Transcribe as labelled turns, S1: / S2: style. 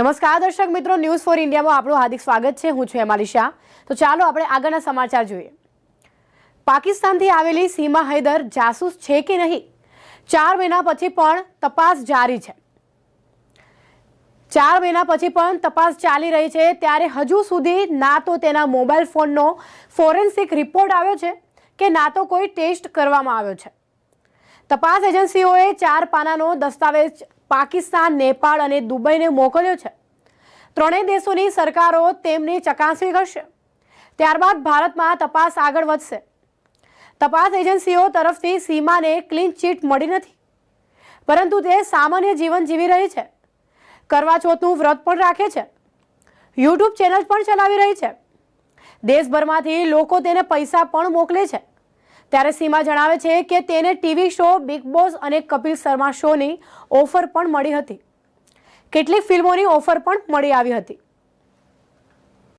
S1: નમસ્કાર, દર્શક મિત્રો. ન્યૂઝ ફોર ઇન્ડિયામાં આપણું હાર્દિક સ્વાગત છે. હું છું હેમાલી શાહ. તો ચાલો આપણે આગળના સમાચાર જોઈએ. પાકિસ્તાનથી આવેલી સીમા હૈદર જાસૂસ છે કે નહીં? ચાર મહિના પછી પણ તપાસ જારી છે. ચાર મહિના પછી પણ તપાસ ચાલી રહી છે. ત્યારે હજુ સુધી ના તો તેના મોબાઈલ ફોનનો ફોરેન્સિક રિપોર્ટ આવ્યો છે કે ના તો કોઈ ટેસ્ટ કરવામાં આવ્યો છે. તપાસ એજન્સીઓએ ચાર પાનાનો દસ્તાવેજ પાકિસ્તાન, નેપાળ અને દુબઈને મોકલ્યો છે. ત્રણેય દેશોની સરકારો તેમની ચકાસણી કરશે. ત્યારબાદ ભારતમાં તપાસ આગળ વધશે. તપાસ એજન્સીઓ તરફથી સીમાને ક્લીન ચીટ મળી નથી. પરંતુ તે સામાન્ય જીવન જીવી રહી છે. કરવા ચોથનું વ્રત પણ રાખે છે. યુટ્યુબ ચેનલ પણ ચલાવી રહી છે. દેશભરમાંથી લોકો તેને પૈસા પણ મોકલે છે. ત્યારે સીમા જણાવે છે કે તેને ટીવી શો, બિગ બોસ અને કપિલ શર્મા શોની ઓફર પણ મળી હતી. કેટલીક ફિલ્મોની ઓફર પણ મળી આવી હતી.